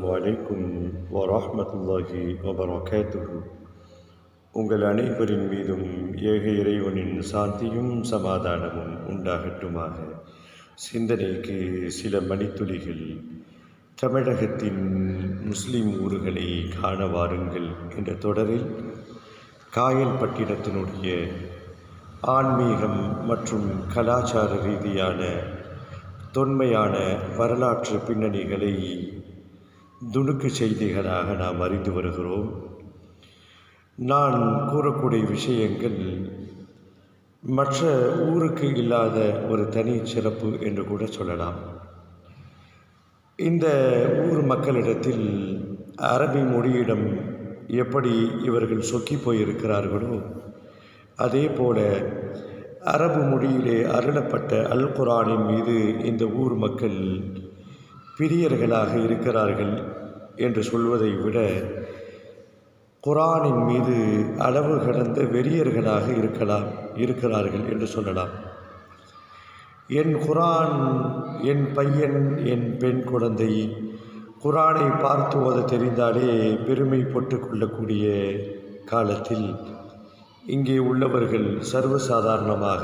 அஸ்ஸலாமு அலைக்கும் வரஹ்மத்துல்லாஹி வபரகாத்து உங்கள் அனைவரின் மீதும் ஏக இறைவனின் சாந்தியும் சமாதானமும் உண்டாகட்டுமாக. சிந்தனைக்கு சில மணித்துளிகள். தமிழகத்தின் முஸ்லிம் ஊர்களை காண வாருங்கள் என்ற தொடரில் காயல்பட்டினத்தினுடைய ஆன்மீகம் மற்றும் கலாச்சார ரீதியான தொன்மையான வரலாற்று பின்னணிகளை துணுக்கு செய்திகளாக நாம் அறிந்து வருகிறோம். நான் கூறக்கூடிய விஷயங்கள் மற்ற ஊருக்கு இல்லாத ஒரு தனி சிறப்பு என்று கூட சொல்லலாம். இந்த ஊர் மக்களிடத்தில் அரபி மொழியிடம் எப்படி இவர்கள் சொக்கி போயிருக்கிறார்களோ அதே போல அரபு மொழியிலே அருளப்பட்ட அல் குரானின் மீது இந்த ஊர் மக்கள் பிரியர்களாக இருக்கிறார்கள் என்று சொல்வதை விட குரானின் மீது அளவு கடந்த வெறியர்களாக இருக்கலாம் இருக்கிறார்கள் என்று சொல்லலாம். என் குரான் என் பையன் என் பெண் குழந்தை குரானை பார்த்து ஓத தெரிந்தாலே பெருமை போட்டு கொள்ளக்கூடிய காலத்தில் இங்கே உள்ளவர்கள் சர்வசாதாரணமாக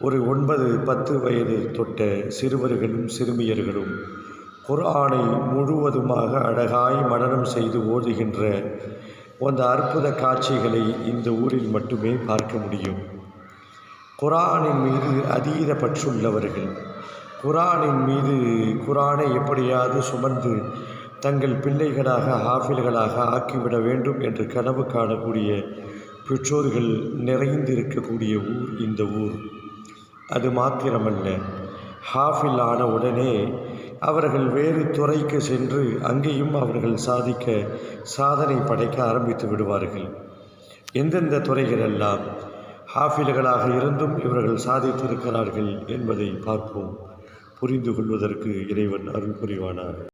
ஒரு ஒன்பது பத்து வயது தொட்ட சிறுவர்களும் சிறுமியர்களும் குர்ஆனை முழுவதுமாக அழகாய் மனனம் செய்து ஓதுகின்ற அந்த அற்புத காட்சிகளை இந்த ஊரில் மட்டுமே பார்க்க முடியும். குரானின் மீது அதீத பற்றுள்ளவர்கள் குரானின் மீது குரானை எப்படியாவது சுமந்து தங்கள் பிள்ளைகளாக ஹாஃபில்களாக ஆக்கிவிட வேண்டும் என்று கனவு காணக்கூடிய பெற்றோர்கள் நிறைந்திருக்கக்கூடிய ஊர் இந்த ஊர். அது மாத்திரமல்ல ஹாஃபில் ஆன உடனே அவர்கள் வேறு துறைக்கு சென்று அங்கேயும் அவர்கள் சாதிக்க சாதனை படைக்க ஆரம்பித்து விடுவார்கள். எந்தெந்த துறைகளெல்லாம் ஹாஃபில்களாக இருந்தும் இவர்கள் சாதித்திருக்கிறார்கள் என்பதை பார்ப்போம். புரிந்து கொள்வதற்கு இறைவன் அருள் புரிவானார்